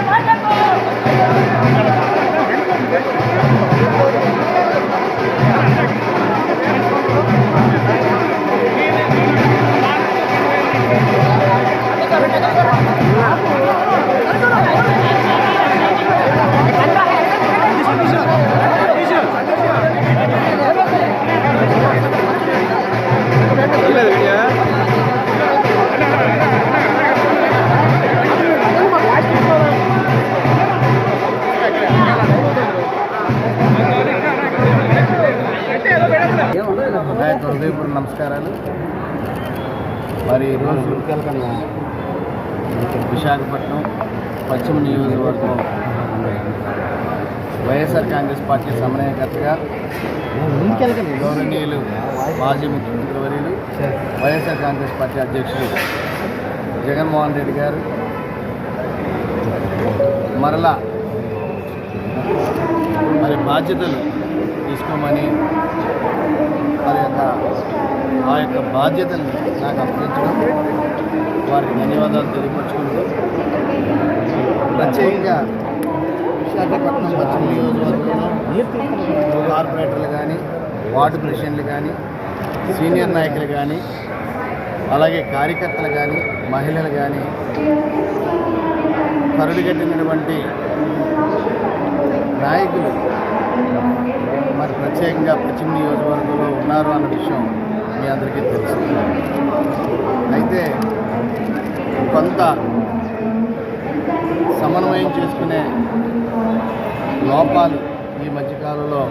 நாயகத்துவம் యొక్క హృదయపూర్వక నమస్కారాలు. మరి ఈరోజు విశాఖపట్నం పశ్చిమ నియోజకవర్గం వైఎస్ఆర్ కాంగ్రెస్ పార్టీ సమన్వయకర్తగా గౌరవనీయులు మాజీ ముఖ్యమంత్రి వర్యులు వైఎస్ఆర్ కాంగ్రెస్ పార్టీ అధ్యక్షులు జగన్మోహన్ రెడ్డి గారు. మరలా మరి బాధ్యతలు తీసుకోమని వారి యొక్క ఆ యొక్క బాధ్యతని నాకు అప్పగించడం. వారికి ధన్యవాదాలు తెలియపరుచుకుంటూ ప్రత్యేకంగా విశాఖపట్నం పశ్చిమ నియోజకవర్గంలో కార్పొరేటర్లు కానీ వార్డు ప్రెసిడెంట్లు కానీ సీనియర్ నాయకులు కానీ అలాగే కార్యకర్తలు కానీ మహిళలు కానీ కరుడుగట్టినటువంటి నాయకులు మరి ప్రత్యేకంగా పశ్చిమ నియోజకవర్గంలో ఉన్నారు అన్న విషయం మీ అందరికీ తెలుసు. అయితే కొంత సమన్వయం చేసుకునే లోపాలు ఈ మధ్యకాలంలో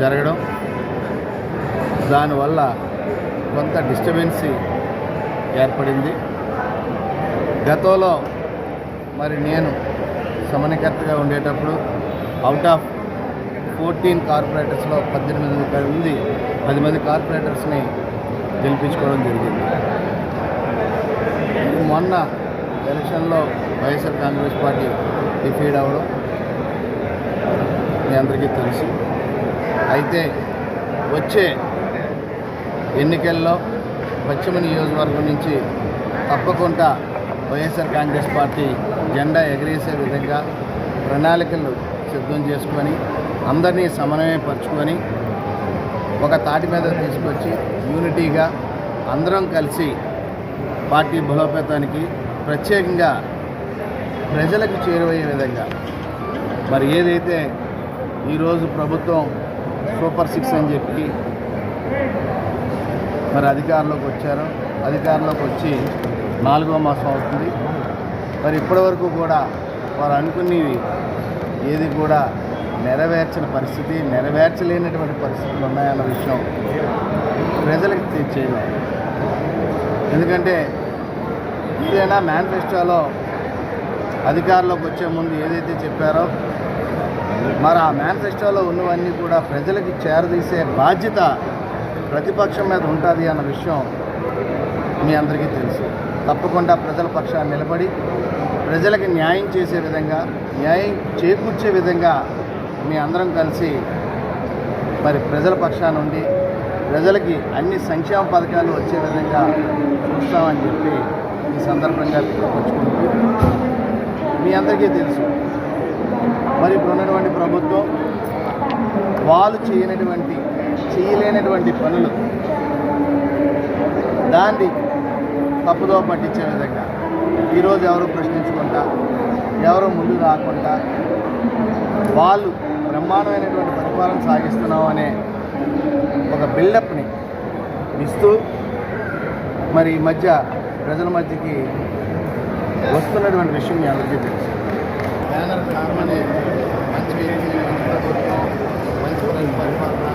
జరగడం దానివల్ల కొంత డిస్టర్బెన్సీ ఏర్పడింది. గతంలో మరి నేను సమన్యకర్తగా ఉండేటప్పుడు అవుట్ ఆఫ్ ఫోర్టీన్ కార్పొరేటర్స్లో పద్దెనిమిది మంది పది మంది కార్పొరేటర్స్ని గెలిపించుకోవడం జరిగింది. మొన్న ఎలక్షన్లో వైఎస్ఆర్ కాంగ్రెస్ పార్టీ డిఫీడ్ అవ్వడం మీ అందరికీ తెలుసు. అయితే వచ్చే ఎన్నికల్లో పశ్చిమ నియోజకవర్గం నుంచి తప్పకుండా వైఎస్ఆర్ కాంగ్రెస్ పార్టీ జెండా ఎగరేసే విధంగా ప్రణాళికలు సిద్ధం చేసుకొని అందరినీ సమన్వయపరుచుకొని ఒక తాటి మీద తీసుకొచ్చి యూనిటీగా అందరం కలిసి పార్టీ బలోపేతానికి ప్రత్యేకంగా ప్రజలకు చేరువయ్యే విధంగా. మరి ఏదైతే ఈరోజు ప్రభుత్వం సూపర్ సిక్స్ అని చెప్పి మరి అధికారంలోకి వచ్చారో అధికారంలోకి వచ్చి నాలుగో మాసం అవుతుంది. మరి ఇప్పటివరకు కూడా వారు అనుకునేవి ఏది కూడా నెరవేర్చిన పరిస్థితి నెరవేర్చలేనటువంటి పరిస్థితులు ఉన్నాయన్న విషయం ప్రజలకు తెలియచేయలేం ఎందుకంటే ఏదైనా మేనిఫెస్టోలో అధికారంలోకి వచ్చే ముందు ఏదైతే చెప్పారో మరి ఆ మేనిఫెస్టోలో ఉన్నవన్నీ కూడా ప్రజలకి చేరదీసే బాధ్యత ప్రతిపక్షం మీద ఉంటుంది అన్న విషయం మీ అందరికీ తెలుసు. తప్పకుండా ప్రజల పక్షాన్ని నిలబడి ప్రజలకు న్యాయం చేసే విధంగా న్యాయం చేకూర్చే విధంగా మీ అందరం కలిసి మరి ప్రజల పక్షాన నుండి ప్రజలకి అన్ని సంక్షేమ పథకాలు వచ్చే విధంగా చూస్తామని చెప్పి ఈ సందర్భంగా తెలియపరుచుకుంటూ మీ అందరికీ తెలుసు. మరి ఇప్పుడు ఉన్నటువంటి ప్రభుత్వం వాళ్ళు చేయనటువంటి చేయలేనటువంటి పనులు దాన్ని తప్పుదో పట్టించే విధంగా ఈరోజు ఎవరు ప్రశ్నించకుండా ఎవరు ముందు రాకుండా వాళ్ళు బ్రహ్మాండమైనటువంటి పరిపాలన సాగిస్తున్నాం అనే ఒక బిల్డప్ని ఇస్తూ మరి ఈ మధ్య ప్రజల మధ్యకి వస్తున్నటువంటి విషయం మీ అందరికీ తెలుసు. బ్యానర్ మంచి మంచి పరిపాలన